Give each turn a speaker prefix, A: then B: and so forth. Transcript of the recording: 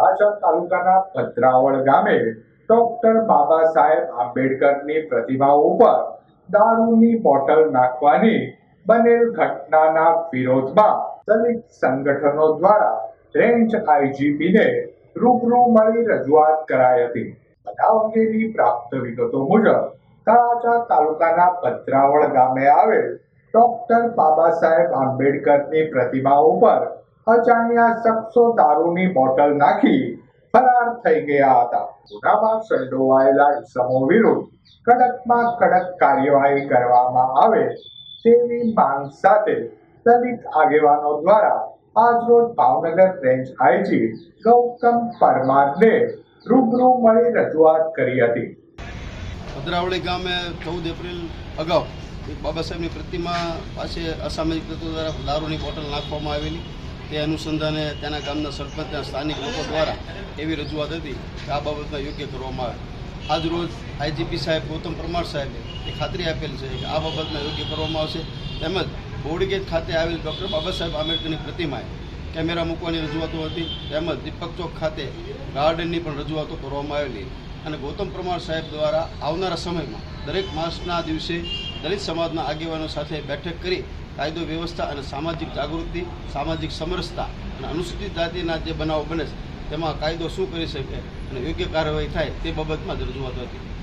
A: તળાજા તાલુકાના ભદ્રાવળ ગામે ડોક્ટર બાબા સાહેબ આંબેડકરની પ્રતિમા ઉપર દારૂની બોટલ નાખવાની બનેલ ઘટનાના વિરોધમાં દલિત સંગઠનો દ્વારા રેન્જ આઈજીપીને રૂબરૂ મળી રજૂઆત કરાઈ હતી. બનાવ અંગેની પ્રાપ્ત વિગતો મુજબ તળાજા તાલુકાના ભદ્રાવળ ગામે આવેલ ડોક્ટર બાબા સાહેબ આંબેડકરની પ્રતિમા ઉપર અજાણ્યા શખ્સો દારૂની બોટલ નાખી ફરાર થઈ ગયા હતા. ગુનામાં સંડોવાયેલા ઇસમો વિરુદ્ધ કડકમાં કડક કાર્યવાહી કરવામાં આવે તેવી માંગ સાથે દલિત આગેવાનો દ્વારા આજરોજ ભાવનગર રેન્જ આઈજી ગૌતમ પરમારને રૂબરૂ મળી રજૂઆત કરી હતી.
B: ભદ્રાવળી ગામે ચૌદ એપ્રિલ અગાઉ બાબા સાહેબની પ્રતિમા પાસે અસામાજિક તત્વો દ્વારા દારૂની બોટલ નાખવામાં આવેલી. તે અનુસંધાને ત્યાંના ગામના સરપંચના સ્થાનિક લોકો દ્વારા એવી રજૂઆત હતી કે આ બાબતમાં યોગ્ય કરવામાં આવે. આજ રોજ આઈજીપી સાહેબ ગૌતમ પરમાર સાહેબે એ ખાતરી આપેલ છે કે આ બાબતમાં યોગ્ય કરવામાં આવશે. તેમજ બોડીગેટ ખાતે આવેલ ડૉક્ટર બાબા સાહેબ આંબેડકરની પ્રતિમાએ કેમેરા મૂકવાની રજૂઆતો હતી. તેમજ દીપક ચોક ખાતે ગાર્ડનની પણ રજૂઆતો કરવામાં આવેલી. અને ગૌતમ પ્રમાણ સાહેબ દ્વારા આવનારા સમયમાં દરેક માસના દિવસે દલિત સમાજના આગેવાનો સાથે બેઠક કરી કાયદો વ્યવસ્થા અને સામાજિક જાગૃતિ, સામાજિક સમરસતા અને અનુસૂચિત જાતિના જે બનાવો બને છે, તેમાં કાયદો શું કરી શકે અને યોગ્ય કાર્યવાહી થાય તે બાબતમાં જ રજૂઆત હતી.